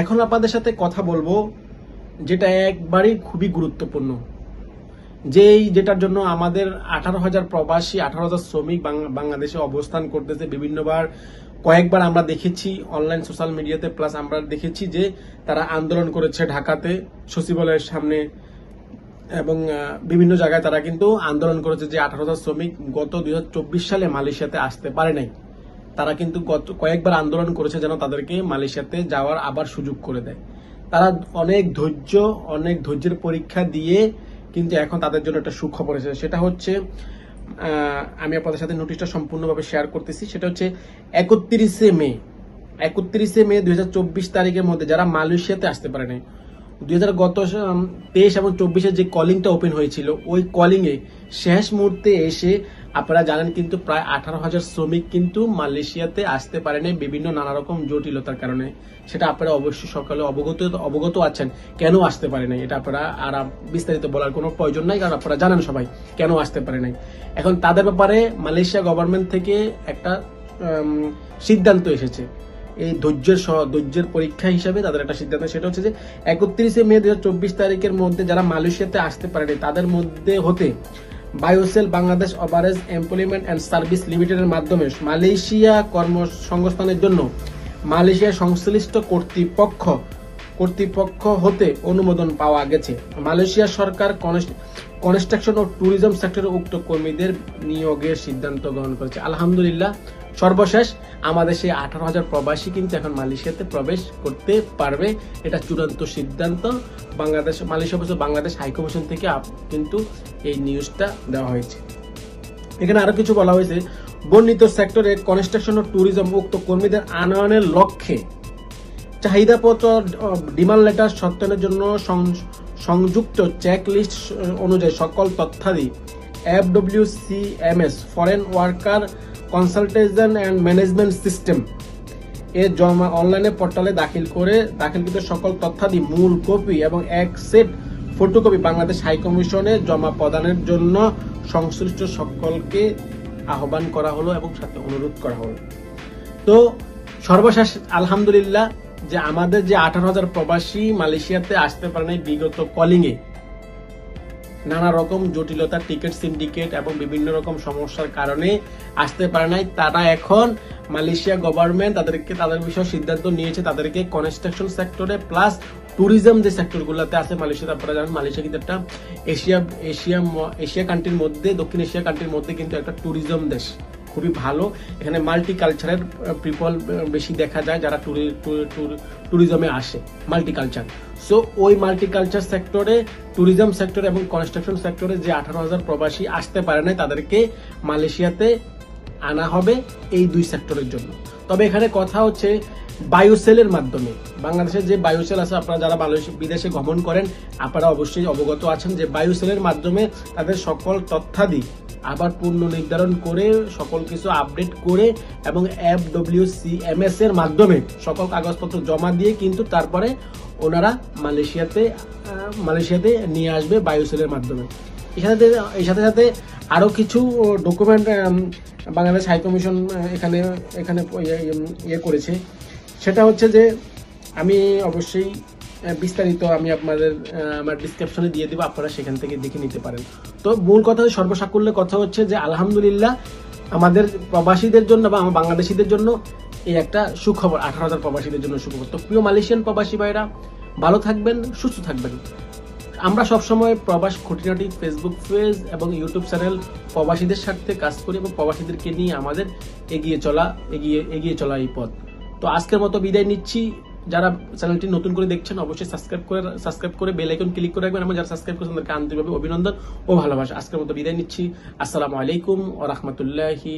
এখন আপনাদের সাথে কথা বলব, যেটা একবারই খুবই গুরুত্বপূর্ণ। যেই যেটার জন্য আমাদের আঠারো হাজার প্রবাসী, আঠারো হাজার শ্রমিক বাংলাদেশে অবস্থান করতেছে। বিভিন্নবার কয়েকবার আমরা দেখেছি অনলাইন সোশ্যাল মিডিয়াতে প্লাস আমরা দেখেছি যে তারা আন্দোলন করেছে ঢাকাতে, সচিবালয়ের সামনে, এবং বিভিন্ন জায়গায় তারা কিন্তু আন্দোলন করেছে যে আঠারো হাজার শ্রমিক গত দু হাজার চব্বিশ সালে মালয়েশিয়াতে আসতে পারে নাই। তারা কিন্তু গত কয়েকবার আন্দোলন করেছে যেন তাদেরকে মালয়েশিয়াতে যাওয়ার আবার সুযোগ করে দেয়। তারা অনেক ধৈর্য, অনেক ধৈর্যের পরীক্ষা দিয়ে কিন্তু এখন তাদের জন্য একটা সুখবর এসেছে। সেটা হচ্ছে আমি আপনাদের সাথে নোটিশটা সম্পূর্ণভাবে শেয়ার করতেছি। সেটা হচ্ছে একত্রিশে মে। একত্রিশে মে দুই হাজার চব্বিশ তারিখের মধ্যে যারা মালয়েশিয়াতে আসতে পারে নাই দুই হাজার গত তেইশ এবং চব্বিশে যে কলিংটা ওপেন হয়েছিল, ওই কলিংয়ে শেষ মুহূর্তে এসে আপনারা জানেন কিন্তু প্রায় আঠারো হাজার শ্রমিক কিন্তু মালয়েশিয়াতে আসতে পারেনি বিভিন্ন নানা রকম জটিলতার কারণে। সেটা আপনারা অবশ্যই সকালে অবগত অবগত আছেন, কেন আসতে পারে নাই? এটা আপনারা আর বিস্তারিত বলার কোনো প্রয়োজন নাই, কারণ আপনারা জানেন সবাই কেন আসতে পারে নাই। এখন তাদের ব্যাপারে মালয়েশিয়া গভর্নমেন্ট থেকে একটা সিদ্ধান্ত এসেছে। এই ধৈর্যের ধৈর্যের পরীক্ষা হিসাবে তাদের একটা সিদ্ধান্ত সেটা হচ্ছে যে একত্রিশে মে দু হাজার চব্বিশ তারিখের মধ্যে যারা মালয়েশিয়াতে আসতে পারেনি, তাদের মধ্যে হতে Biocell Bangladesh overseas employment and service লিমিটেডের মাধ্যমে মালয়েশিয়া কর্মসংস্থানের জন্য মালয়েশিয়া সংশ্লিষ্ট কর্তৃপক্ষ কর্তৃপক্ষ হতে অনুমোদন পাওয়া গেছে। মালয়েশিয়া সরকার কনস্ট্রাকশন ও ট্যুরিজম সেক্টরে উক্ত কর্মীদের নিয়োগের সিদ্ধান্ত গ্রহণ করেছে। আলহামদুলিল্লাহ, সর্বশেষ আমাদের সেই আঠারো হাজার প্রবাসী কিন্তু এখন মালয়েশিয়াতে প্রবেশ করতে পারবে। এটা চূড়ান্ত সিদ্ধান্ত। বাংলাদেশ মালয়েশিয়া অবশ্য বাংলাদেশ হাইকমিশন থেকে কিন্তু এই নিউজটা দেওয়া হয়েছে। এখানে আরও কিছু বলা হয়েছে। বর্ণিত সেক্টরে কনস্ট্রাকশন ও ট্যুরিজম উক্ত কর্মীদের আনয়নের লক্ষ্যে চাহিদাপত্র ডিমান্ড লেটার সত্যায়নের জন্য সংযুক্ত চেক লিস্ট অনুযায়ী সকল তথ্যাদি F W C M S foreign worker consultation and management system এর জমা অনলাইনে পোর্টালে দাখিল করে দাখিলকৃত সকল তথ্যাদি, মূল কপি এবং এক সেট ফটোকপি বাংলাদেশ হাইকমিশনে জমা প্রদানের জন্য সংশ্লিষ্ট সকলকে আহ্বান করা হলো এবং সাথে অনুরোধ করা হলো। তো সর্বশেষ, আলহামদুলিল্লাহ যে আমাদের যে আঠারো হাজার প্রবাসী মালয়েশিয়াতে আসতে পারে নাই বিগত কলিংয়ে নানা রকম জটিলতা টিকিট সিন্ডিকেট এবং বিভিন্ন রকম সমস্যার কারণে আসতে পারে নাই। তারা এখন মালয়েশিয়া গভর্নমেন্ট তাদেরকে, তাদের বিষয়ে সিদ্ধান্ত নিয়েছে, তাদেরকে কনস্ট্রাকশন সেক্টরে প্লাস ট্যুরিজম যে সেক্টরগুলোতে আছে মালয়েশিয়াতে আপনারা জানেন মালয়েশিয়া কিন্তু একটা এশিয়া এশিয়া এশিয়া কান্ট্রির মধ্যে, দক্ষিণ এশিয়া কান্ট্রির মধ্যে কিন্তু একটা ট্যুরিজম দেশ। খুবই ভালো। এখানে মাল্টি কালচারের পিপল বেশি দেখা যায় যারা ট্যুরিজমে আসে মাল্টি কালচার সো ওই মাল্টি কালচার সেক্টরে ট্যুরিজম সেক্টরে এবং কনস্ট্রাকশন সেক্টরে যে আঠারো হাজার প্রবাসী আসতে পারে না তাদেরকে মালয়েশিয়াতে আনা হবে এই দুই সেক্টরের জন্য। তবে এখানে কথা হচ্ছে বায়ুসেলের মাধ্যমে। বাংলাদেশের যে বায়ুসেল আছে, আপনারা যারা বিদেশে গমন করেন, আপনারা অবশ্যই অবগত আছেন যে বায়ুসেলের মাধ্যমে তাদের সকল তথ্যাদি আবার পূর্ণ নির্ধারণ করে সকল কিছু আপডেট করে এবং F W C M S এর মাধ্যমে সকল কাগজপত্র জমা দিয়ে কিন্তু তারপরে ওনারা মালয়েশিয়াতে মালয়েশিয়াতে নিয়ে আসবে বায়ুসেলের মাধ্যমে। এর এর সাথে সাথে আরও কিছু ডকুমেন্ট বাংলাদেশ হাইকমিশন এখানে এখানে ইয়ে- ইয়ে করেছে। সেটা হচ্ছে যে আমি অবশ্যই বিস্তারিত আমি আপনাদের আমার ডিসক্রিপশনে দিয়ে দেবো, আপনারা সেখান থেকে দেখে নিতে পারেন। তো মূল কথা সর্বসাকুল্যে কথা হচ্ছে যে আলহামদুলিল্লাহ আমাদের প্রবাসীদের জন্য বা আমার বাংলাদেশিদের জন্য এই একটা সুখবর, আঠারো হাজার প্রবাসীদের জন্য সুখবর। তো প্রিয় মালয়েশিয়ান প্রবাসী ভাইরা, ভালো থাকবেন, সুস্থ থাকবেন। আমরা সবসময় প্রবাস খুঁটিনাটি ফেসবুক পেজ এবং ইউটিউব চ্যানেল প্রবাসীদের স্বার্থে কাজ করি এবং প্রবাসীদেরকে নিয়ে আমাদের এগিয়ে চলা, এগিয়ে এগিয়ে চলা এই পথ। তো আজকের মতো বিদায় নিচ্ছি। যারা চ্যানেলটি নতুন করে দেখছেন, অবশ্যই সাবস্ক্রাইব করে সাবস্ক্রাইব করে বেল আইকন ক্লিক করে রাখবেন এবং যারা সাবস্ক্রাইব করেছেন তাদেরকে আন্তরিকভাবে অভিনন্দন ও ভালোবাসা। আজকের মতো বিদায় নিচ্ছি। আসসালামু আলাইকুম ও রহমতুল্লাহি